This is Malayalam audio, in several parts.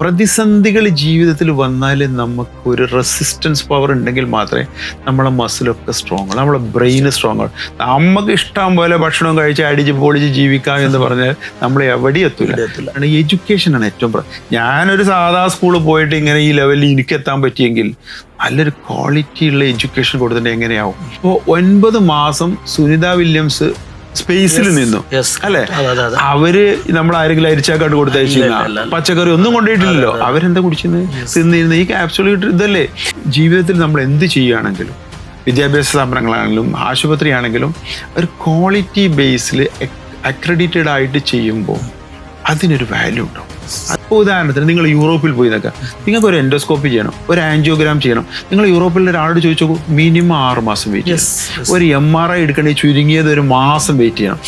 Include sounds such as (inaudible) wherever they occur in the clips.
പ്രതിസന്ധികൾ ജീവിതത്തിൽ വന്നാൽ നമുക്ക് ഒരു റെസിസ്റ്റൻസ് പവർ ഉണ്ടെങ്കിൽ മാത്രമേ നമ്മളെ മസിലൊക്കെ സ്ട്രോങ് ആവും. നമ്മളെ ബ്രെയിൻ സ്ട്രോങ് ആവും. നമുക്ക് ഇഷ്ടം പോലെ ഭക്ഷണം കഴിച്ച് അടിച്ച് പൊളിച്ച് ജീവിക്കാം എന്ന് പറഞ്ഞാൽ നമ്മൾ എവിടെ എത്തൂല. കാരണം എഡ്യൂക്കേഷൻ ആണ് ഏറ്റവും ഞാനൊരു സാധാ സ്കൂളിൽ പോയിട്ട് ഇങ്ങനെ ഈ ലെവലിൽ എനിക്ക് എത്താൻ പറ്റിയെങ്കിൽ നല്ലൊരു ക്വാളിറ്റിയുള്ള എഡ്യൂക്കേഷൻ കൊടുത്തിട്ട് എങ്ങനെയാവും? ഇപ്പോൾ ഒൻപത് മാസം സുനിത വില്യംസ് സ്പേസിൽ നിന്നു. അല്ലെ? അവർ നമ്മൾ ആരെങ്കിലും അരിച്ചാക്കാട്ട് കൊടുത്തയച്ചു ഇല്ല, ഇല്ല. പച്ചക്കറി ഒന്നും കൊണ്ടുപോയിട്ടില്ലല്ലോ. അവരെന്താ കുടിച്ചത് തിന്നിരുന്ന? ഈ കാപ്സ്യൂൾ ഇതല്ലേ? ജീവിതത്തിൽ നമ്മൾ എന്ത് ചെയ്യുകയാണെങ്കിലും വിദ്യാഭ്യാസ സ്ഥാപനങ്ങളാണെങ്കിലും ആശുപത്രി ആണെങ്കിലും ഒരു ക്വാളിറ്റി ബേസിൽ അക്രഡിറ്റഡ് ആയിട്ട് ചെയ്യുമ്പോൾ അതിനൊരു വാല്യൂ ഉണ്ടാവും ഉദാഹരണത്തിന് നിങ്ങൾ യൂറോപ്പിൽ പോയി നിൽക്കുക നിങ്ങൾക്ക് ഒരു എൻഡോസ്കോപ്പി ചെയ്യണം ഒരു ആൻജിയോഗ്രാം ചെയ്യണം. നിങ്ങൾ യൂറോപ്പിൽ ഒരാളോട് ചോദിച്ചു മിനിമം ആറ് മാസം വെയിറ്റ് ചെയ്യണം. ഒരു എം ആർ ഐ എടുക്കണമെങ്കിൽ ചുരുങ്ങിയത് ഒരു മാസം വെയിറ്റ് ചെയ്യണം.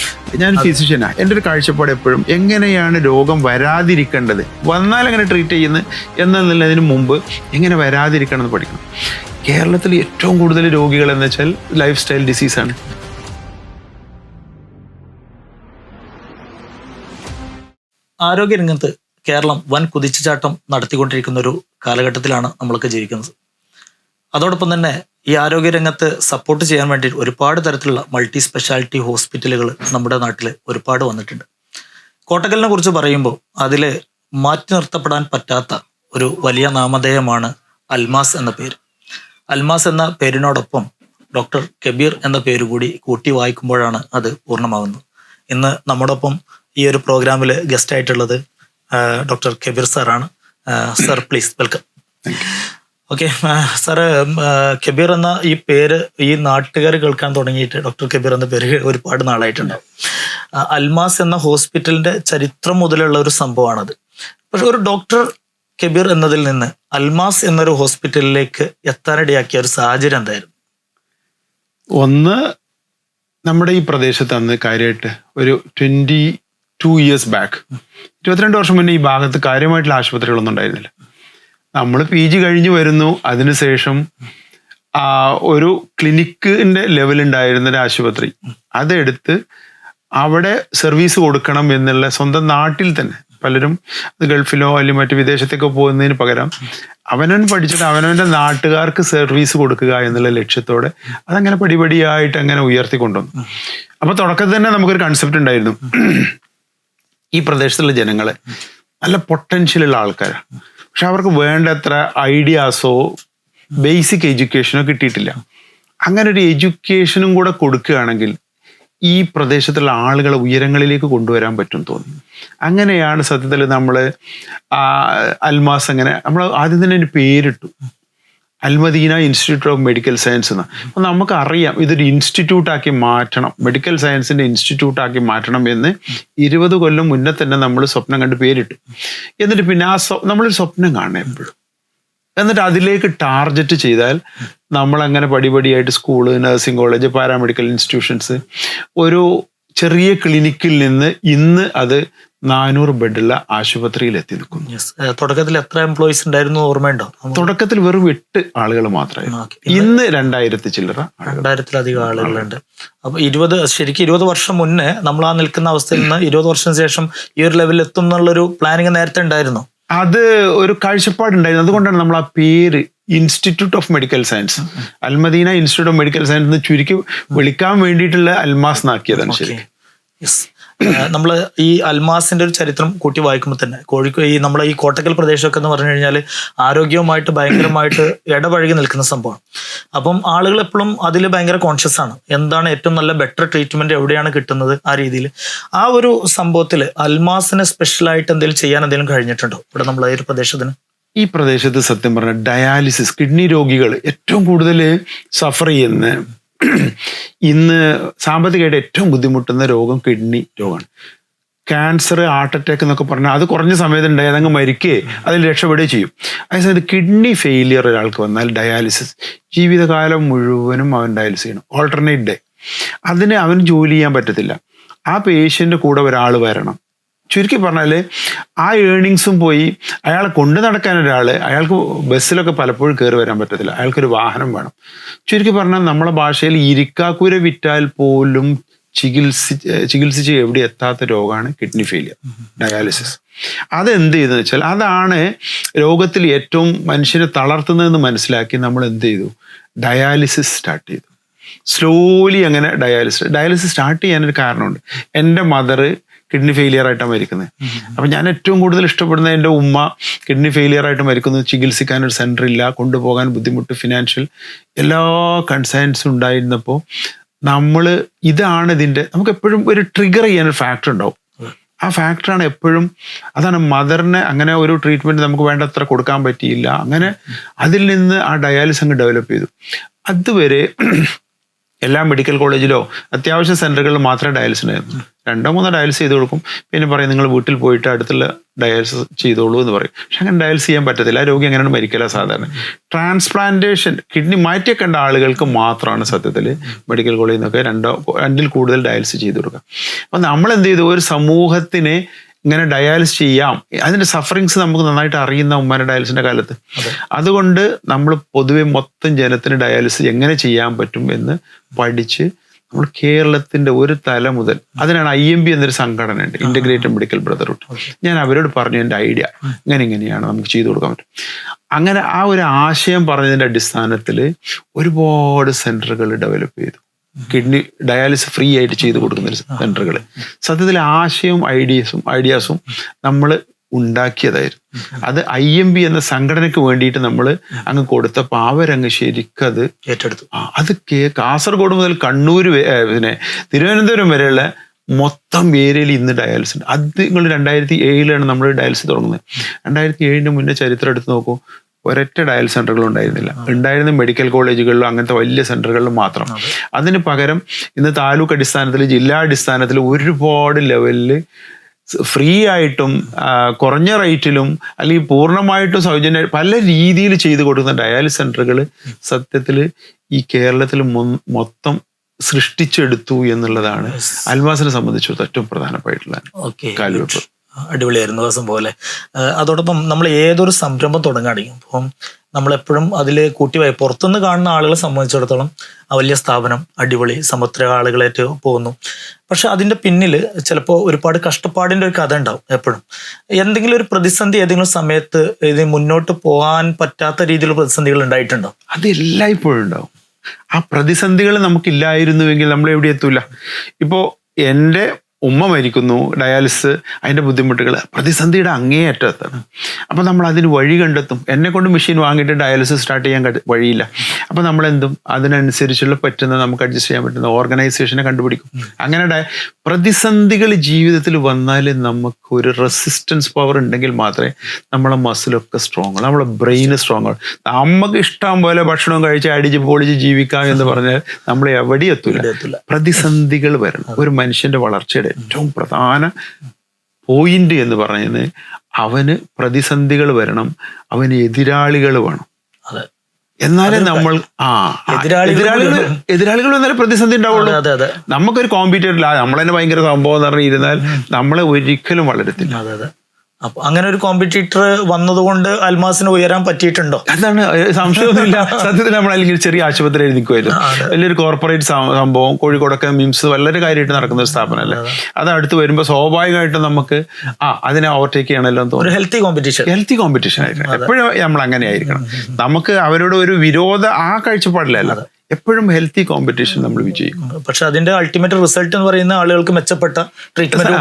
ഞാൻ ഫിസിഷ്യനാണ് എന്റെ ഒരു കാഴ്ചപ്പാട് എപ്പോഴും എങ്ങനെയാണ് രോഗം വരാതിരിക്കേണ്ടത്? വന്നാൽ എങ്ങനെ ട്രീറ്റ് ചെയ്യുന്നത് എന്നതിന് മുമ്പ് എങ്ങനെ വരാതിരിക്കണം എന്ന് പഠിക്കണം. കേരളത്തിൽ ഏറ്റവും കൂടുതൽ രോഗികൾ എന്ന് വെച്ചാൽ ലൈഫ് സ്റ്റൈൽ ഡിസീസാണ് ആരോഗ്യരംഗത്ത് കേരളം വൻ കുതിച്ചുചാട്ടം നടത്തിക്കൊണ്ടിരിക്കുന്ന ഒരു കാലഘട്ടത്തിലാണ് നമ്മളൊക്കെ ജീവിക്കുന്നത്. അതോടൊപ്പം തന്നെ ഈ ആരോഗ്യ ആരോഗ്യരംഗത്ത് സപ്പോർട്ട് ചെയ്യാൻ വേണ്ടി ഒരുപാട് തരത്തിലുള്ള മൾട്ടി സ്പെഷ്യാലിറ്റി ഹോസ്പിറ്റലുകൾ നമ്മുടെ നാട്ടിൽ ഒരുപാട് വന്നിട്ടുണ്ട്. കോട്ടക്കലിനെ കുറിച്ച് പറയുമ്പോൾ അതിൽ മാറ്റി നിർത്തപ്പെടാൻ പറ്റാത്ത ഒരു വലിയ നാമധേയമാണ് അൽമാസ് എന്ന പേര്. അൽമാസ് എന്ന പേരിനോടൊപ്പം ഡോക്ടർ കബീർ എന്ന പേര് കൂടി കൂട്ടി വായിക്കുമ്പോഴാണ് അത് പൂർണമാകുന്നത്. ഇന്ന് നമ്മോടൊപ്പം ഈ ഒരു പ്രോഗ്രാമിൽ ഗസ്റ്റ് ആയിട്ടുള്ളത് ഡോക്ടർ കബീർ സാറാണ്. Sir please welcome. Okay sir Kabir എന്ന ഈ പേര് ഈ നാട്ടുകാർ കേൾക്കാൻ തുടങ്ങിയിട്ട് ഡോക്ടർ കബീർ എന്ന പേര് ഒരുപാട് നാളായിട്ടുണ്ടാവും അൽമാസ് എന്ന ഹോസ്പിറ്റലിന്റെ ചരിത്രം മുതലുള്ള ഒരു സംഭവമാണത്. പക്ഷെ ഒരു ഡോക്ടർ കബീർ എന്നതിൽ നിന്ന് അൽമാസ് എന്നൊരു ഹോസ്പിറ്റലിലേക്ക് എത്താനിടയാക്കിയ ഒരു സാഹചര്യം എന്തായിരുന്നു? ഒന്ന് നമ്മുടെ ഈ പ്രദേശത്ത് അന്ന് കാര്യമായിട്ട് ഒരു ട്വന്റി ടു ഇയേഴ്സ് ബാക്ക് ഇരുപത്തിരണ്ട് വർഷം മുന്നേ ഈ ഭാഗത്ത് കാര്യമായിട്ടുള്ള ആശുപത്രികളൊന്നും ഉണ്ടായിരുന്നില്ല. നമ്മൾ പി ജി കഴിഞ്ഞ് വരുന്നു. അതിനുശേഷം ഒരു ക്ലിനിക്കിന്റെ ലെവലുണ്ടായിരുന്ന ഒരു ആശുപത്രി. അതെടുത്ത് അവിടെ സർവീസ് കൊടുക്കണം എന്നുള്ള സ്വന്തം നാട്ടിൽ തന്നെ. പലരും അത് ഗൾഫിലോ അല്ലെങ്കിൽ മറ്റു വിദേശത്തേക്കോ പോകുന്നതിന് പകരം അവനവൻ പഠിച്ചിട്ട് അവനവന്റെ നാട്ടുകാർക്ക് സർവീസ് കൊടുക്കുക എന്നുള്ള ലക്ഷ്യത്തോടെ അതങ്ങനെ പടിപടിയായിട്ട് അങ്ങനെ ഉയർത്തിക്കൊണ്ടുവന്നു. അപ്പോൾ തുടക്കത്തിൽ തന്നെ നമുക്കൊരു കൺസെപ്റ്റ് ഉണ്ടായിരുന്നു. ഈ പ്രദേശത്തുള്ള ജനങ്ങൾ നല്ല പൊട്ടൻഷ്യലുള്ള ആൾക്കാരാണ് പക്ഷെ അവർക്ക് വേണ്ടത്ര ഐഡിയാസോ ബേസിക് എഡ്യൂക്കേഷനോ കിട്ടിയിട്ടില്ല. അങ്ങനെ ഒരു എഡ്യൂക്കേഷനും കൂടെ കൊടുക്കുകയാണെങ്കിൽ ഈ പ്രദേശത്തുള്ള ആളുകളെ ഉയരങ്ങളിലേക്ക് കൊണ്ടുവരാൻ പറ്റും തോന്നി അങ്ങനെയാണ് സത്യത്തിൽ നമ്മൾ അൽമാസ് അങ്ങനെ നമ്മൾ ആദ്യം തന്നെ അതിന് പേരിട്ടു. Almadeena institute of medical science എന്ന്. അപ്പം നമുക്കറിയാം ഇതൊരു ഇൻസ്റ്റിറ്റ്യൂട്ടാക്കി മാറ്റണം. മെഡിക്കൽ സയൻസിന്റെ ഇൻസ്റ്റിറ്റ്യൂട്ടാക്കി മാറ്റണം എന്ന് ഇരുപത് കൊല്ലം മുന്നേ തന്നെ നമ്മൾ സ്വപ്നം കണ്ട് പേരിട്ടു. എന്നിട്ട് പിന്നെ ആ സ്വ നമ്മളൊരു സ്വപ്നം കാണണം എപ്പോഴും. എന്നിട്ട് അതിലേക്ക് ടാർഗറ്റ് ചെയ്താൽ നമ്മൾ അങ്ങനെ പടിപടിയായിട്ട് school nursing college paramedical institutions ഒരു ചെറിയ ക്ലിനിക്കിൽ നിന്ന് ഇന്ന് അത് നാനൂറ് ബെഡുള്ള ആശുപത്രിയിൽ എത്തി നിൽക്കുന്നു. തുടക്കത്തിൽ എത്ര എംപ്ലോയീസ് ഉണ്ടായിരുന്നു ഓർമ്മയുണ്ടോ? തുടക്കത്തിൽ വെറും എട്ട് ആളുകൾ മാത്രമേ. ഇന്ന് രണ്ടായിരത്തി ചില്ലറ രണ്ടായിരത്തിലധികം ആളുകളുണ്ട്. അപ്പൊ ഇരുപത് ശരിക്കും ഇരുപത് വർഷം മുന്നേ നമ്മൾ ആ നിൽക്കുന്ന അവസ്ഥയിൽ നിന്ന് ഇരുപത് വർഷം ശേഷം ഈ ഒരു ലെവലിൽ എത്തും എന്നുള്ളൊരു പ്ലാനിങ് നേരത്തെ ഉണ്ടായിരുന്നു? അത് ഒരു കാഴ്ചപ്പാടുണ്ടായിരുന്നു. അതുകൊണ്ടാണ് നമ്മൾ ആ പേര് institute of medical science Almadeena institute of medical science എന്ന് ചുരുക്കി വിളിക്കാൻ വേണ്ടിയിട്ടുള്ള അൽമാസ് നാക്കിയതാണ് ശരി നമ്മൾ ഈ അൽമാസിന്റെ ഒരു ചരിത്രം കൂട്ടി വായിക്കുമ്പോൾ തന്നെ കോഴിക്കോ ഈ നമ്മളെ ഈ കോട്ടക്കൽ പ്രദേശമൊക്കെ എന്ന് പറഞ്ഞു കഴിഞ്ഞാൽ ആരോഗ്യവുമായിട്ട് ഭയങ്കരമായിട്ട് ഇടപഴകി നിൽക്കുന്ന സംഭവമാണ്. അപ്പം ആളുകൾ എപ്പോഴും അതിൽ ഭയങ്കര കോൺഷ്യസ് ആണ്. എന്താണ് ഏറ്റവും നല്ല ബെറ്റർ ട്രീറ്റ്മെന്റ് എവിടെയാണ് കിട്ടുന്നത് ആ രീതിയിൽ ആ ഒരു സംഭവത്തിൽ അൽമാസിനെ സ്പെഷ്യലായിട്ട് എന്തെങ്കിലും ചെയ്യാൻ എന്തെങ്കിലും കഴിഞ്ഞിട്ടുണ്ടോ? ഇവിടെ നമ്മൾ ഈ പ്രദേശത്തിന്? ഈ പ്രദേശത്ത് സത്യം പറഞ്ഞ ഡയാലിസിസ് കിഡ്നി രോഗികൾ ഏറ്റവും കൂടുതൽ സഫർ ചെയ്യുന്ന ഇന്ന് സാമ്പത്തികമായിട്ട് ഏറ്റവും ബുദ്ധിമുട്ടുന്ന രോഗം കിഡ്നി രോഗമാണ്. ക്യാൻസർ ഹാർട്ട് അറ്റാക്ക് എന്നൊക്കെ പറഞ്ഞാൽ അത് കുറഞ്ഞ സമയത്ത് ഉണ്ടായി അതങ്ങ് മരിക്കേ അതിൽ രക്ഷപ്പെടുകയും ചെയ്യും. അതേസമയത്ത് കിഡ്നി ഫെയിലിയർ ഒരാൾക്ക് വന്നാൽ ഡയാലിസിസ് ജീവിതകാലം മുഴുവനും അവൻ ഡയാലിസിസ് ചെയ്യണം. ഓൾട്ടർനേറ്റ് ഡേ അതിന് അവന് ജോലി ചെയ്യാൻ പറ്റത്തില്ല. ആ പേഷ്യന്റെ കൂടെ ഒരാൾ വരണം. ചുരുക്കി പറഞ്ഞാൽ ആ ഏണിങ്സും പോയി. അയാളെ കൊണ്ടു നടക്കാൻ ഒരാൾ അയാൾക്ക് ബസ്സിലൊക്കെ പലപ്പോഴും കയറി വരാൻ പറ്റത്തില്ല. അയാൾക്കൊരു വാഹനം വേണം. ചുരുക്കി പറഞ്ഞാൽ നമ്മളെ ഭാഷയിൽ ഇരിക്കാക്കൂര വിറ്റാൽ പോലും ചികിത്സി ചികിത്സിച്ച് എവിടെ എത്താത്ത രോഗമാണ് കിഡ്നി ഫെയിലിയർ ഡയാലിസിസ് അതെന്ത് ചെയ്തെന്ന് വെച്ചാൽ അതാണ് രോഗത്തിൽ ഏറ്റവും മനുഷ്യനെ തളർത്തുന്നതെന്ന് മനസ്സിലാക്കി നമ്മൾ എന്ത് ചെയ്തു? ഡയാലിസിസ് സ്റ്റാർട്ട് ചെയ്തു. സ്ലോലി അങ്ങനെ ഡയാലിസിസ് ഡയാലിസിസ് സ്റ്റാർട്ട് ചെയ്യാനൊരു കാരണമുണ്ട്. എന്റെ മദർ കിഡ്നി ഫെയിലിയർ ആയിട്ടാണ് മരിക്കുന്നത് അപ്പം ഞാൻ ഏറ്റവും കൂടുതൽ ഇഷ്ടപ്പെടുന്ന എന്റെ ഉമ്മ കിഡ്നി ഫെയിലിയർ ആയിട്ട് മരിക്കുന്നു. ചികിത്സിക്കാൻ ഒരു സെന്റർ ഇല്ല. കൊണ്ടുപോകാൻ ബുദ്ധിമുട്ട് ഫിനാൻഷ്യൽ എല്ലാ കൺസേൺസും ഉണ്ടായിരുന്നപ്പോൾ നമ്മൾ ഇതാണ് ഇതിന്റെ നമുക്ക് എപ്പോഴും ഒരു ട്രിഗർ ചെയ്യാൻ ഒരു ഫാക്ടർ ഉണ്ടാവും. ആ ഫാക്ടറാണ് എപ്പോഴും അതാണ് മദറിനെ അങ്ങനെ ഒരു ട്രീറ്റ്മെന്റ് നമുക്ക് വേണ്ടത്ര കൊടുക്കാൻ പറ്റിയില്ല. അങ്ങനെ അതിൽ നിന്ന് ആ ഡയാലിസ് അങ്ങ് ഡെവലപ്പ് ചെയ്തു. അതുവരെ എല്ലാ മെഡിക്കൽ കോളേജിലോ അത്യാവശ്യ സെന്ററുകളിൽ മാത്രമേ ഡയാലിസിസ് ഉണ്ടായിരുന്നു രണ്ടോ മൂന്നോ ഡയാലിസ് ചെയ്ത് കൊടുക്കും. പിന്നെ പറയും നിങ്ങൾ വീട്ടിൽ പോയിട്ട് അടുത്തുള്ള ഡയാലിസിസ് ചെയ്തോളൂ എന്ന് പറയും. പക്ഷെ അങ്ങനെ ഡയാലിസ് ചെയ്യാൻ പറ്റത്തില്ല. ആ രോഗി അങ്ങനെയാണ് മരിക്കല സാധാരണ. ട്രാൻസ്പ്ലാന്റേഷൻ കിഡ്നി മാറ്റിയേക്കേണ്ട ആളുകൾക്ക് മാത്രമാണ് സത്യത്തിൽ മെഡിക്കൽ കോളേജിൽ നിന്നൊക്കെ രണ്ടോ രണ്ടിൽ കൂടുതൽ ഡയാലിസിസ് ചെയ്ത് കൊടുക്കുക. അപ്പം നമ്മൾ എന്ത് ചെയ്തു? ഒരു സമൂഹത്തിനെ ഇങ്ങനെ ഡയാലിസ് ചെയ്യാം. അതിന്റെ സഫറിങ്സ് നമുക്ക് നന്നായിട്ട് അറിയുന്ന ഉമ്മാന്റെ ഡയാലിസിന്റെ കാലത്ത്. അതുകൊണ്ട് നമ്മൾ പൊതുവെ മൊത്തം ജനത്തിന് ഡയാലിസിസ് എങ്ങനെ ചെയ്യാൻ പറ്റും എന്ന് പഠിച്ച് നമ്മൾ കേരളത്തിന്റെ ഒരു തല മുതൽ അതിനാണ് ഐ എം ബി എന്നൊരു സംഘടന ഉണ്ട് ഇന്റഗ്രേറ്റഡ് മെഡിക്കൽ ബ്രദർഹുഡ് ഞാൻ അവരോട് പറഞ്ഞു എന്റെ ഐഡിയ ഇങ്ങനെ ഇങ്ങനെയാണ് നമുക്ക് ചെയ്തു കൊടുക്കാൻ പറ്റും. അങ്ങനെ ആ ഒരു ആശയം പറഞ്ഞതിന്റെ അടിസ്ഥാനത്തിൽ ഒരുപാട് സെന്ററുകൾ ഡെവലപ്പ് ചെയ്തു. കിഡ്നി ഡയാലിസിസ് ഫ്രീ ആയിട്ട് ചെയ്തു കൊടുക്കുന്ന സെന്ററുകൾ സത്യത്തിൽ ആശയവും ഐഡിയസും ഐഡിയാസും നമ്മൾ ഉണ്ടാക്കിയതായിരുന്നു. അത് ഐ എം ബി എന്ന സംഘടനയ്ക്ക് വേണ്ടിയിട്ട് നമ്മൾ അങ്ങ് കൊടുത്തപ്പോൾ അവരങ്ങ് അത് ഏറ്റെടുത്തു. അത് കാസർഗോഡ് മുതൽ കണ്ണൂർ പിന്നെ തിരുവനന്തപുരം വരെയുള്ള മൊത്തം ഏരിയയിൽ ഇന്ന് ഡയാലിസിസ് ഉണ്ട്. അത് നിങ്ങൾ രണ്ടായിരത്തി ഏഴിലാണ് നമ്മൾ ഡയാലിസിസ് തുടങ്ങുന്നത്. രണ്ടായിരത്തി ഏഴിന് മുന്നേ ചരിത്രം എടുത്ത് നോക്കൂ. ഒരൊറ്റ ഡയൽ സെന്ററുകളും ഉണ്ടായിരുന്നില്ല. ഉണ്ടായിരുന്ന മെഡിക്കൽ കോളേജുകളിലും അങ്ങനത്തെ വലിയ സെന്ററുകളിലും മാത്രം. അതിന് പകരം ഇന്ന് താലൂക്ക് അടിസ്ഥാനത്തിൽ ജില്ലാ അടിസ്ഥാനത്തിൽ ഒരുപാട് ലെവലിൽ ഫ്രീ ആയിട്ടും കുറഞ്ഞ റേറ്റിലും അല്ലെങ്കിൽ പൂർണമായിട്ടും സൗജന്യ പല രീതിയിൽ ചെയ്തു കൊടുക്കുന്ന ഡയാലിസ് സെന്ററുകൾ സത്യത്തിൽ ഈ കേരളത്തിൽ മൊത്തം സൃഷ്ടിച്ചെടുത്തു എന്നുള്ളതാണ് അൽവാസിനെ സംബന്ധിച്ചിടത്തോളം ഏറ്റവും പ്രധാനപ്പെട്ടുള്ള കാലുവെപ്പ് കാൽവെപ്പ്. അടിപൊളിയായിരുന്നു ദിവസം പോലെ. അതോടൊപ്പം നമ്മൾ ഏതൊരു സംരംഭം തുടങ്ങുകയാണെങ്കിൽ അപ്പം നമ്മളെപ്പോഴും അതിൽ കൂട്ടിവായി പുറത്തുനിന്ന് കാണുന്ന ആളുകളെ സംബന്ധിച്ചിടത്തോളം ആ വലിയ സ്ഥാപനം അടിപൊളി സമുദ്ര ആളുകളായിട്ട് പോകുന്നു. പക്ഷെ അതിന്റെ പിന്നിൽ ചിലപ്പോൾ ഒരുപാട് കഷ്ടപ്പാടിന്റെ ഒരു കഥ ഉണ്ടാവും എപ്പോഴും. എന്തെങ്കിലും ഒരു പ്രതിസന്ധി ഏതെങ്കിലും സമയത്ത് ഇത് മുന്നോട്ട് പോകാൻ പറ്റാത്ത രീതിയിലുള്ള പ്രതിസന്ധികൾ ഉണ്ടായിട്ടുണ്ടോ? അത് എല്ലായ്പ്പോഴും ഉണ്ടാവും. ആ പ്രതിസന്ധികൾ നമുക്കില്ലായിരുന്നുവെങ്കിൽ നമ്മൾ എവിടെ എത്തൂല. ഇപ്പോൾ എന്റെ ഉമ്മ മരിക്കുന്നു ഡയാലിസിസ് അതിന്റെ ബുദ്ധിമുട്ടുകൾ പ്രതിസന്ധിയുടെ അങ്ങേയറ്റത്താണ്. അപ്പം നമ്മൾ അതിന് വഴി കണ്ടെത്തും. എന്നെ കൊണ്ട് മെഷീൻ വാങ്ങിയിട്ട് ഡയാലിസിസ് സ്റ്റാർട്ട് ചെയ്യാൻ വഴിയില്ല. അപ്പം നമ്മളെന്തും അതിനനുസരിച്ചുള്ള പറ്റുന്ന നമുക്ക് അഡ്ജസ്റ്റ് ചെയ്യാൻ പറ്റുന്ന ഓർഗനൈസേഷനെ കണ്ടുപിടിക്കും. അങ്ങനെ ഡയ- പ്രതിസന്ധികൾ ജീവിതത്തിൽ വന്നാൽ നമുക്ക് ഒരു റെസിസ്റ്റൻസ് പവർ ഉണ്ടെങ്കിൽ മാത്രമേ നമ്മളെ മസിലൊക്കെ സ്ട്രോങ് ആവും. നമ്മളെ ബ്രെയിൻ സ്ട്രോങ് ആവും. നമുക്ക് ഇഷ്ടം പോലെ ഭക്ഷണം കഴിച്ച് അടിച്ച് പൊളിച്ച് ജീവിക്കാം എന്ന് പറഞ്ഞാൽ നമ്മൾ എവിടെ എത്തൂല. പ്രതിസന്ധികൾ വരണം. ഒരു മനുഷ്യന്റെ വളർച്ചയുടെ ഏറ്റവും പ്രധാന പോയിന്റ് എന്ന് പറയുന്നത് അവന് പ്രതിസന്ധികൾ വരണം അവന് എതിരാളികൾ വേണം. എന്നാലേ നമ്മൾ ആ എതിരാളികൾ എതിരാളികൾ എന്നാലും വന്നാലേ പ്രതിസന്ധി ഉണ്ടാവുള്ളൂ. നമുക്കൊരു കോമ്പറ്റീറ്റർ നമ്മൾ നമ്മളതിന് ഭയങ്കര സംഭവം എന്ന് പറഞ്ഞിരുന്നാൽ നമ്മളെ ഒരിക്കലും വളരത്തില്ല. അപ്പൊ അങ്ങനെ ഒരു കോമ്പറ്റീറ്റർ വന്നതുകൊണ്ട് അൽമാസിന് ഉയരാൻ പറ്റിയിട്ടുണ്ടോ? അതാണ് സംശയമൊന്നുമില്ല. (laughs) സത്യത്തിൽ നമ്മൾ അല്ലെങ്കിൽ ചെറിയ ആശുപത്രിയിൽ നിൽക്കുമായിരുന്നു വലിയൊരു കോർപ്പറേറ്റ് സംഭവം കോഴിക്കോടൊക്കെ മിംസ് വളരെ കാര്യമായിട്ട് നടക്കുന്ന ഒരു സ്ഥാപനമല്ലേ അത്. അടുത്ത് വരുമ്പോൾ സ്വാഭാവികമായിട്ടും നമുക്ക് ആ അതിനെ ഓവർടേക്ക് ചെയ്യണമല്ലോ എന്ന് തോന്നുന്നു ഹെൽത്തി കോമ്പറ്റീഷൻ ഹെൽത്തി കോമ്പറ്റീഷൻ ആയിരിക്കണം. എപ്പോഴും നമ്മൾ അങ്ങനെ ആയിരിക്കണം നമുക്ക് അവരോട് ഒരു വിരോധ ആ കാഴ്ചപ്പാടിലല്ല. എപ്പോഴും ഹെൽത്തി കോമ്പറ്റീഷൻ നമ്മൾ വിജയിക്കും. പക്ഷെ അതിന്റെ അൾട്ടിമേറ്റ് റിസൾട്ട് എന്ന് പറയുന്ന ആളുകൾക്ക് മെച്ചപ്പെട്ട ട്രീറ്റ്മെന്റ്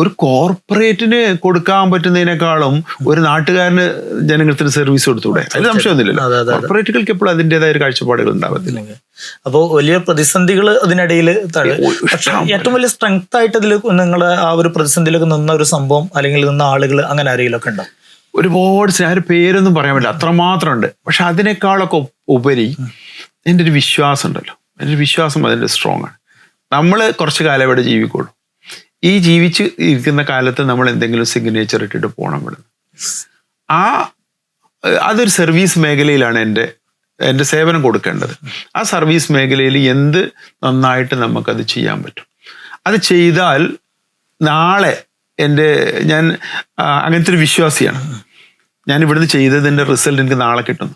ഒരു കോർപ്പറേറ്റിന് കൊടുക്കാൻ പറ്റുന്നതിനേക്കാളും ഒരു നാട്ടുകാരന് ജനങ്ങൾക്ക് സർവീസ് കൊടുത്തൂടെ അതിൽ സംശയമൊന്നുമില്ലല്ലോ. കോർപ്പറേറ്റുകൾക്ക് എപ്പോഴും അതിന്റെതായ ഒരു കാഴ്ചപ്പാടുകൾ ഉണ്ടാവത്തില്ല. അപ്പോൾ വലിയ പ്രതിസന്ധികൾ അതിനിടയിൽ ഏറ്റവും വലിയ സ്ട്രെങ്ത് ആയിട്ട് ഇതിൽ നിങ്ങൾ ആ ഒരു പ്രതിസന്ധിയിലൊക്കെ നിന്ന ഒരു സംഭവം അല്ലെങ്കിൽ നിന്ന ആളുകൾ അങ്ങനെ ആരെങ്കിലുമൊക്കെ ഉണ്ടോ? ഒരുപാട് സ്നേഹ പേരൊന്നും പറയാൻ പറ്റില്ല. അത്രമാത്രം ഉണ്ട് പക്ഷെ അതിനേക്കാളൊക്കെ ഉപരി എന്റെ ഒരു വിശ്വാസം ഉണ്ടല്ലോ എന്റെ ഒരു വിശ്വാസം അതിന്റെ സ്ട്രോങ് ആണ്. നമ്മൾ കുറച്ച് കാലം ഇവിടെ ജീവിക്കുള്ളൂ. ഈ ജീവിച്ച് ഇരിക്കുന്ന കാലത്ത് നമ്മൾ എന്തെങ്കിലും സിഗ്നേച്ചർ ഇട്ടിട്ട് പോകണം ഇവിടെ ആ അതൊരു സർവീസ് മേഖലയിലാണ് എന്റെ എന്റെ സേവനം കൊടുക്കേണ്ടത്. ആ സർവീസ് മേഖലയിൽ എന്ത് നന്നായിട്ട് നമുക്കത് ചെയ്യാൻ പറ്റും. അത് ചെയ്താൽ നാളെ എന്റെ ഞാൻ അങ്ങനത്തെ ഒരു വിശ്വാസിയാണ്. ഞാൻ ഇവിടുന്ന് ചെയ്തതിന്റെ റിസൾട്ട് എനിക്ക് നാളെ കിട്ടുന്നു.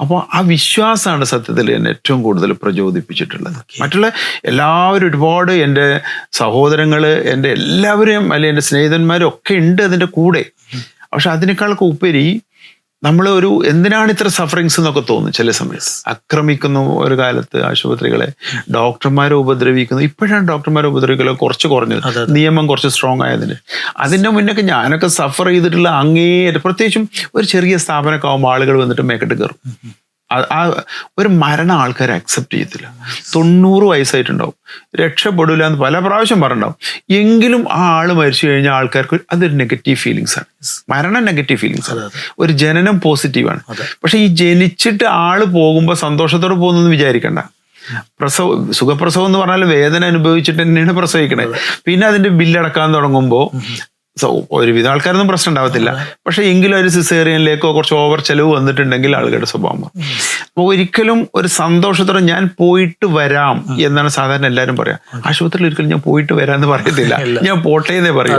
അപ്പോൾ ആ വിശ്വാസമാണ് സത്യത്തിൽ എന്നെ ഏറ്റവും കൂടുതൽ പ്രചോദിപ്പിച്ചിട്ടുള്ളത്. മറ്റുള്ള എല്ലാവരും ഒരുപാട് എന്റെ സഹോദരങ്ങൾ എന്റെ എല്ലാവരെയും അല്ലെങ്കിൽ എന്റെ സ്നേഹിതന്മാരും ഒക്കെ ഉണ്ട് അതിന്റെ കൂടെ. പക്ഷെ അതിനേക്കാളൊക്കെ ഉപരി നമ്മൾ ഒരു എന്തിനാണ് ഇത്ര സഫറിങ്സ് എന്നൊക്കെ തോന്നും ചില സമയത്ത്. ആക്രമിക്കുന്നു ഒരു കാലത്ത് ആശുപത്രികളെ ഡോക്ടർമാരെ ഉപദ്രവിക്കുന്നു. ഇപ്പോഴാണ് ഡോക്ടർമാരെ ഉപദ്രവിക്കലോ കുറച്ച് കുറഞ്ഞത്. നിയമം കുറച്ച് സ്ട്രോങ് ആയതിന്. അതിന്റെ മുന്നൊക്കെ ഞാനൊക്കെ സഫർ ചെയ്തിട്ടുള്ള അങ്ങേ പ്രത്യേകിച്ചും ഒരു ചെറിയ സ്ഥാപനമൊക്കെ ആകുമ്പോൾ ആളുകൾ വന്നിട്ട് മേക്കെട്ട് കയറും. ആ- ഒരു മരണം ആൾക്കാർ അക്സെപ്റ്റ് ചെയ്യത്തില്ല. തൊണ്ണൂറ് വയസ്സായിട്ടുണ്ടാവും. രക്ഷപ്പെടില്ല എന്ന് പല പ്രാവശ്യം പറഞ്ഞിട്ടുണ്ടാവും. എങ്കിലും ആ ആൾ മരിച്ചു കഴിഞ്ഞാൽ ആൾക്കാർക്ക് അതൊരു നെഗറ്റീവ് ഫീലിങ്സ് ആണ്. മരണം നെഗറ്റീവ് ഫീലിങ്സ് ആണ്. ഒരു ജനനം പോസിറ്റീവാണ് ആണ്. പക്ഷെ ഈ ജനിച്ചിട്ട് ആൾ പോകുമ്പോൾ സന്തോഷത്തോടെ പോകുന്നു വിചാരിക്കണ്ട. പ്രസവ സുഖപ്രസവം എന്ന് പറഞ്ഞാൽ വേദന അനുഭവിച്ചിട്ട് തന്നെയാണ് പ്രസവിക്കണേ. പിന്നെ അതിന്റെ ബില്ലടക്കാൻ തുടങ്ങുമ്പോൾ ഒരുവിധ ആൾക്കാരൊന്നും പ്രശ്നം ഉണ്ടാവത്തില്ല. പക്ഷെ എങ്കിലും ഒരു സിസേറിയനിലേക്കോ കുറച്ച് ഓവർ ചെലവ് വന്നിട്ടുണ്ടെങ്കിൽ ആളുകളുടെ സ്വഭാവം അപ്പോൾ അപ്പൊ ഒരിക്കലും ഒരു സന്തോഷത്തോടെ ഞാൻ പോയിട്ട് വരാം എന്നാണ് സാധാരണ എല്ലാവരും പറയാം. ആശുപത്രിയിൽ ഒരിക്കലും ഞാൻ പോയിട്ട് വരാമെന്ന് പറയത്തില്ല. (laughs) ഇല്ല. ഞാൻ പോട്ടെ എന്നേ പറയൂ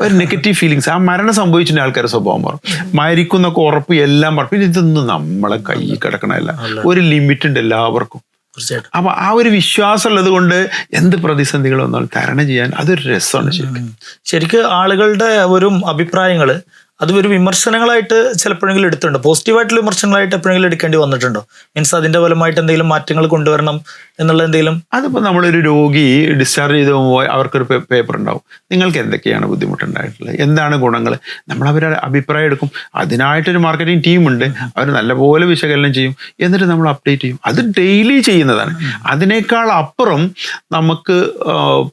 ഒരു നെഗറ്റീവ് ഫീലിങ്സ് ആ മരണം സംഭവിച്ചിട്ട് ആൾക്കാരുടെ സ്വഭാവം മാറും. മരിക്കുന്നൊക്കെ ഉറപ്പ് എല്ലാം പറഞ്ഞു പിന്നെ ഇതൊന്നും നമ്മളെ കൈ കിടക്കണമല്ല ഒരു ലിമിറ്റ് ഉണ്ട് എല്ലാവർക്കും. തീർച്ചയായിട്ടും. അപ്പൊ ആ ഒരു വിശ്വാസം ഉള്ളത് കൊണ്ട് എന്ത് പ്രതിസന്ധികൾ വന്നാലും തരണം ചെയ്യാൻ അതൊരു രസമാണ് ശരിക്കും. ശരിക്ക് ആളുകളുടെ ഒരു അഭിപ്രായങ്ങൾ അത് ഒരു വിമർശനങ്ങളായിട്ട് ചിലപ്പോഴെങ്കിലും എടുത്തിട്ടുണ്ടോ? പോസിറ്റീവായിട്ടുള്ള വിമർശനങ്ങളായിട്ട് എപ്പോഴെങ്കിലും എടുക്കേണ്ടി വന്നിട്ടുണ്ടോ? മീൻസ് അതിന്റെ ഫലമായിട്ട് എന്തെങ്കിലും മാറ്റങ്ങൾ കൊണ്ടുവരണം എന്നുള്ള എന്തെങ്കിലും? അതിപ്പോ നമ്മളൊരു രോഗി ഡിസ്ചാർജ് ചെയ്ത് പോകുമ്പോൾ അവർക്കൊരു പേപ്പർ ഉണ്ടാവും. നിങ്ങൾക്ക് എന്തൊക്കെയാണ് ബുദ്ധിമുട്ടുണ്ടായിട്ടുള്ളത്? എന്താണ് ഗുണങ്ങൾ? നമ്മൾ അവരുടെ അഭിപ്രായം എടുക്കും. അതിനായിട്ടൊരു മാർക്കറ്റിംഗ് ടീമുണ്ട് അവർ നല്ലപോലെ വിശകലനം ചെയ്യും. എന്നിട്ട് നമ്മൾ അപ്ഡേറ്റ് ചെയ്യും. അത് ഡെയിലി ചെയ്യുന്നതാണ്. അതിനേക്കാൾ അപ്പുറം നമുക്ക്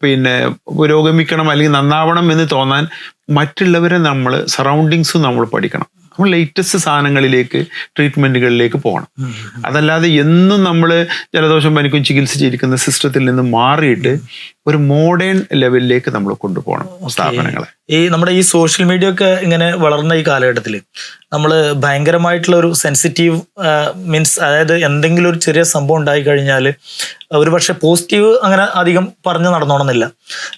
പിന്നെ പുരോഗമിക്കണം അല്ലെങ്കിൽ നന്നാവണം എന്ന് തോന്നാൻ മറ്റുള്ളവരെ നമ്മൾ സറൗണ്ടിങ്സ് നമ്മൾ പഠിക്കണം. നമ്മൾ ലേറ്റസ്റ്റ് സാധനങ്ങളിലേക്ക് ട്രീറ്റ്മെന്റുകളിലേക്ക് പോകണം. അതല്ലാതെ എന്നും നമ്മൾ ജലദോഷം പനിക്കും ചികിത്സിച്ചിരിക്കുന്ന സിസ്റ്റത്തിൽ നിന്ന് മാറിയിട്ട് ഒരു മോഡേൺ ലെവലിലേക്ക് നമ്മൾ കൊണ്ടുപോകണം സ്ഥാപനങ്ങളെ. ഈ നമ്മുടെ ഈ സോഷ്യൽ മീഡിയ ഒക്കെ ഇങ്ങനെ വളർന്ന ഈ കാലഘട്ടത്തിൽ നമ്മൾ ഭയങ്കരമായിട്ടുള്ള ഒരു സെൻസിറ്റീവ് മീൻസ് അതായത് എന്തെങ്കിലും ഒരു ചെറിയ സംഭവം ഉണ്ടായി കഴിഞ്ഞാൽ ഒരു പക്ഷേ പോസിറ്റീവ് അങ്ങനെ അധികം പറഞ്ഞു നടന്നോണമെന്നില്ല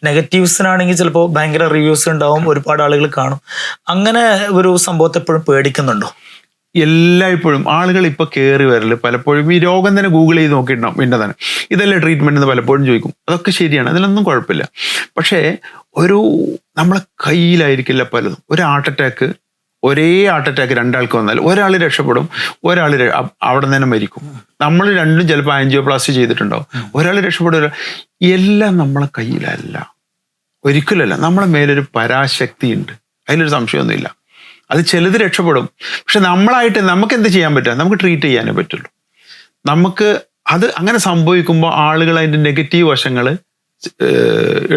നെഗറ്റീവ്സിനാണെങ്കിൽ ചിലപ്പോൾ ഭയങ്കര റിവ്യൂസ് ഉണ്ടാവും ഒരുപാട് ആളുകൾ കാണും. അങ്ങനെ ഒരു സംഭവത്തെ എപ്പോഴും പേടിക്കുന്നുണ്ടോ? എല്ലായ്പ്പോഴും ആളുകൾ ഇപ്പോൾ കയറി വരൽ പലപ്പോഴും ഈ രോഗം തന്നെ ഗൂഗിൾ ചെയ്ത് നോക്കിയിട്ടുണ്ടാവും പിന്നെ തന്നെ ഇതല്ലേ ട്രീറ്റ്മെന്റ് എന്ന് പലപ്പോഴും ചോദിക്കും. അതൊക്കെ ശരിയാണ് അതിലൊന്നും കുഴപ്പമില്ല. പക്ഷേ ഒരു നമ്മളെ കയ്യിലായിരിക്കില്ല പലതും. ഒരു ഹാർട്ട് അറ്റാക്ക് ഒരേ ഹാർട്ട് അറ്റാക്ക് രണ്ടാൾക്ക് വന്നാൽ ഒരാൾ രക്ഷപ്പെടും ഒരാൾ അവിടെ നിന്ന് മരിക്കും. നമ്മൾ രണ്ടും ചിലപ്പോൾ ആൻജിയോപ്ലാസ്റ്റി ചെയ്തിട്ടുണ്ടാവും. ഒരാൾ രക്ഷപ്പെടും എല്ലാം നമ്മളെ കയ്യിലല്ല. ഒരിക്കലല്ല നമ്മളെ മേലൊരു പരാശക്തി ഉണ്ട് അതിലൊരു സംശയമൊന്നുമില്ല. അത് ചിലത് രക്ഷപ്പെടും. പക്ഷെ നമ്മളായിട്ട് നമുക്ക് എന്ത് ചെയ്യാൻ പറ്റുക? നമുക്ക് ട്രീറ്റ് ചെയ്യാനേ പറ്റുള്ളൂ. നമുക്ക് അത് അങ്ങനെ സംഭവിക്കുമ്പോൾ ആളുകൾ അതിന്റെ നെഗറ്റീവ് വശങ്ങൾ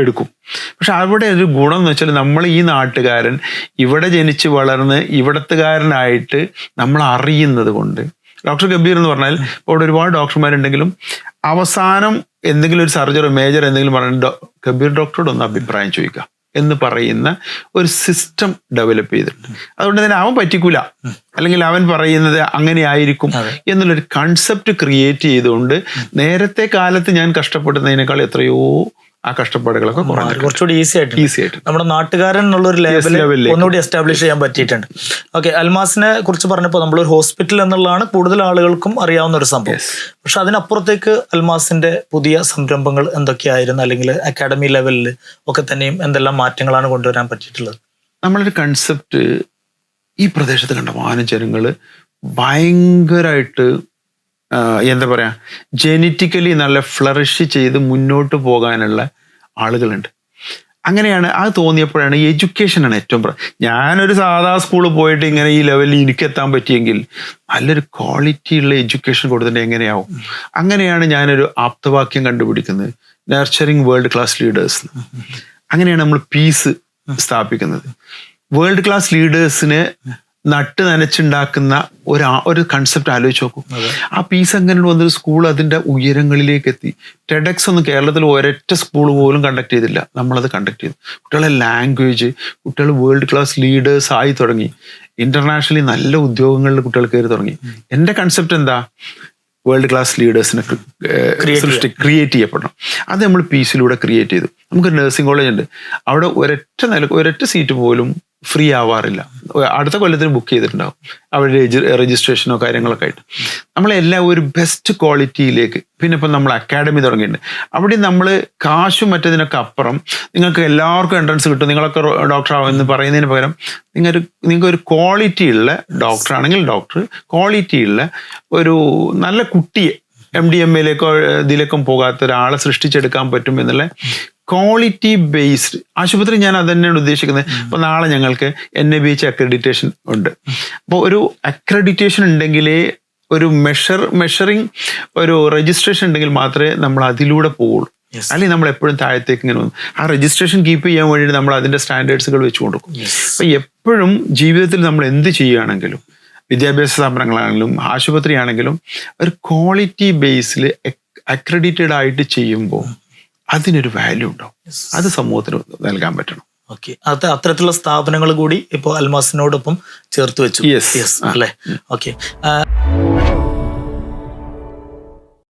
എടുക്കും. പക്ഷെ അവിടെ ഒരു ഗുണം എന്ന് വെച്ചാൽ നമ്മൾ ഈ നാട്ടുകാരൻ ഇവിടെ ജനിച്ച് വളർന്ന് ഇവിടത്തുകാരനായിട്ട് നമ്മൾ അറിയുന്നത് കൊണ്ട്. ഡോക്ടർ ഗംഭീർ എന്ന് പറഞ്ഞാൽ അവിടെ ഒരുപാട് ഡോക്ടർമാരുണ്ടെങ്കിലും അവസാനം എന്തെങ്കിലും ഒരു സർജറി മേജർ എന്തെങ്കിലും പറഞ്ഞാൽ ഗംഭീർ ഡോക്ടറോട് ഒന്ന് അഭിപ്രായം ചോദിക്കുക. എന്ന് പറയുന്ന ഒരു സിസ്റ്റം ഡെവലപ്പ് ചെയ്തിട്ടുണ്ട്. അതുകൊണ്ട് തന്നെ അവൻ പറ്റിക്കൂല. അല്ലെങ്കിൽ അവൻ പറയുന്നത് അങ്ങനെ ആയിരിക്കും. എന്നുള്ളൊരു കൺസെപ്റ്റ് ക്രിയേറ്റ് ചെയ്തുകൊണ്ട് നേരത്തെ കാലത്ത് ഞാൻ കഷ്ടപ്പെടുന്നതിനേക്കാൾ എത്രയോ ആ കഷ്ടപ്പാടുകളൊക്കെ കുറച്ചുകൂടി ഈസി ആയിട്ട് ഈസി ആയിട്ട് നമ്മുടെ നാട്ടുകാരൻ എന്നുള്ള ഒരു level ലെവലിൽ ഒന്നുകൂടി എസ്റ്റാബ്ലിഷ് ചെയ്യാൻ പറ്റിയിട്ടുണ്ട്. ഓക്കെ അൽമാസിനെ കുറിച്ച് പറഞ്ഞപ്പോൾ നമ്മൾ ഒരു ഹോസ്പിറ്റൽ എന്നുള്ളതാണ് കൂടുതൽ ആളുകൾക്കും അറിയാവുന്ന ഒരു സംഭവം. പക്ഷെ അതിനപ്പുറത്തേക്ക് അൽമാസിന്റെ പുതിയ സംരംഭങ്ങൾ എന്തൊക്കെയായിരുന്നു? അല്ലെങ്കിൽ അക്കാഡമി ലെവലിൽ ഒക്കെ തന്നെയും എന്തെല്ലാം മാറ്റങ്ങളാണ് കൊണ്ടുവരാൻ പറ്റിയിട്ടുള്ളത്? നമ്മളൊരു കൺസെപ്റ്റ് ഈ പ്രദേശത്ത് കണ്ട വാഹന ജനങ്ങൾ ഭയങ്കരമായിട്ട് എന്താ പറയുക ജെനറ്റിക്കലി നല്ല ഫ്ലറിഷ് ചെയ്ത് മുന്നോട്ട് പോകാനുള്ള ആളുകളുണ്ട്. അങ്ങനെയാണ് അത് തോന്നിയപ്പോഴാണ് എഡ്യൂക്കേഷനാണ് ഏറ്റവും ഞാനൊരു സാധാ സ്കൂളിൽ പോയിട്ട് ഇങ്ങനെ ഈ ലെവലിൽ എനിക്ക് എത്താൻ പറ്റിയെങ്കിൽ നല്ലൊരു ക്വാളിറ്റി ഉള്ള എഡ്യൂക്കേഷൻ കൊടുത്തിട്ട് എങ്ങനെയാവും? അങ്ങനെയാണ് ഞാനൊരു ആപ്തവാക്യം കണ്ടുപിടിക്കുന്നത്. നർച്ചറിങ് വേൾഡ് ക്ലാസ് ലീഡേഴ്സ് അങ്ങനെയാണ് നമ്മൾ പീസ് സ്ഥാപിക്കുന്നത്. വേൾഡ് ക്ലാസ് ലീഡേഴ്സിന് നട്ട് നനച്ചുണ്ടാക്കുന്ന ഒരു ആ- ഒരു കൺസെപ്റ്റ് ആലോചിച്ച് നോക്കും. ആ പീസ് അങ്ങനെ വന്നൊരു സ്കൂൾ അതിന്റെ ഉയരങ്ങളിലേക്ക് എത്തി. ടെഡക്സ് ഒന്നും കേരളത്തിൽ ഒരൊറ്റ സ്കൂൾ പോലും കണ്ടക്ട് ചെയ്തില്ല. നമ്മളത് കണ്ടക്ട് ചെയ്തു. കുട്ടികളെ ലാംഗ്വേജ് കുട്ടികൾ വേൾഡ് ക്ലാസ് ലീഡേഴ്സ് ആയി തുടങ്ങി. ഇന്റർനാഷണലി നല്ല ഉദ്യോഗങ്ങളിൽ കുട്ടികൾ കയറി തുടങ്ങി. എന്റെ കൺസെപ്റ്റ് എന്താ? വേൾഡ് ക്ലാസ് ലീഡേഴ്സിനെ സൃഷ്ടി ക്രിയേറ്റ് ചെയ്യപ്പെടണം. അത് നമ്മൾ പീസിലൂടെ ക്രിയേറ്റ് ചെയ്തു. നമുക്ക് നഴ്സിംഗ് കോളേജ് ഉണ്ട്. അവിടെ ഒരൊറ്റ നില ഒരൊറ്റ സീറ്റ് പോലും ഫ്രീ ആവാറില്ല. അടുത്ത കൊല്ലത്തിന് ബുക്ക് ചെയ്തിട്ടുണ്ടാവും. അവരുടെ രജിസ്ട്രേഷനോ കാര്യങ്ങളൊക്കെ ആയിട്ട്. നമ്മളെല്ലാം ഒരു ബെസ്റ്റ് ക്വാളിറ്റിയിലേക്ക് പിന്നെ ഇപ്പം നമ്മൾ അക്കാഡമി തുടങ്ങിയിട്ടുണ്ട്. അവിടെ നമ്മൾ കാശും മറ്റതിനൊക്കെ അപ്പുറം നിങ്ങൾക്ക് എല്ലാവർക്കും എൻട്രൻസ് കിട്ടും. നിങ്ങളൊക്കെ ഡോക്ടർ ആവും എന്ന് പറയുന്നതിന് പകരം നിങ്ങൾക്ക് നിങ്ങൾക്ക് ഒരു ക്വാളിറ്റി ഉള്ള ഡോക്ടർ ആണെങ്കിൽ ഡോക്ടർ ക്വാളിറ്റി ഉള്ള ഒരു നല്ല കുട്ടിയെ എം ഡി എം എയിലേക്കോ ഇതിലേക്കും പോകാത്ത ഒരാളെ സൃഷ്ടിച്ചെടുക്കാൻ പറ്റും എന്നുള്ള ക്വാളിറ്റി ബേസ്ഡ് ആശുപത്രി ഞാൻ അത് തന്നെയാണ് ഉദ്ദേശിക്കുന്നത് അപ്പോൾ നാളെ ഞങ്ങൾക്ക് N A B H accreditation ഉണ്ട്. അപ്പോൾ ഒരു അക്രഡിറ്റേഷൻ ഉണ്ടെങ്കിലേ ഒരു മെഷർ മെഷറിങ് ഒരു രജിസ്ട്രേഷൻ ഉണ്ടെങ്കിൽ മാത്രമേ നമ്മൾ അതിലൂടെ പോവുള്ളൂ. അല്ലെങ്കിൽ നമ്മൾ എപ്പോഴും താഴത്തേക്ക് ഇങ്ങനെ വന്നു. ആ രജിസ്ട്രേഷൻ കീപ്പ് ചെയ്യാൻ വേണ്ടി നമ്മൾ അതിന്റെ സ്റ്റാൻഡേർഡ്സുകൾ വെച്ച് കൊടുക്കും അപ്പൊ എപ്പോഴും ജീവിതത്തിൽ നമ്മൾ എന്ത് ചെയ്യുകയാണെങ്കിലും വിദ്യാഭ്യാസ സ്ഥാപനങ്ങളാണെങ്കിലും ആശുപത്രി ആണെങ്കിലും ഒരു ക്വാളിറ്റി ബേസിൽ അക്രഡിറ്റഡ് ആയിട്ട് ചെയ്യുമ്പോൾ അതിനൊരു വാല്യൂ ഉണ്ടാവും അത് സമൂഹത്തിന് നൽകാൻ പറ്റണം. ഓക്കെ അത് അത്തരത്തിലുള്ള സ്ഥാപനങ്ങൾ കൂടി ഇപ്പോൾ അൽമാസിനോടൊപ്പം ചേർത്ത് വെച്ചു. യെസ് അല്ലേ? ഓക്കെ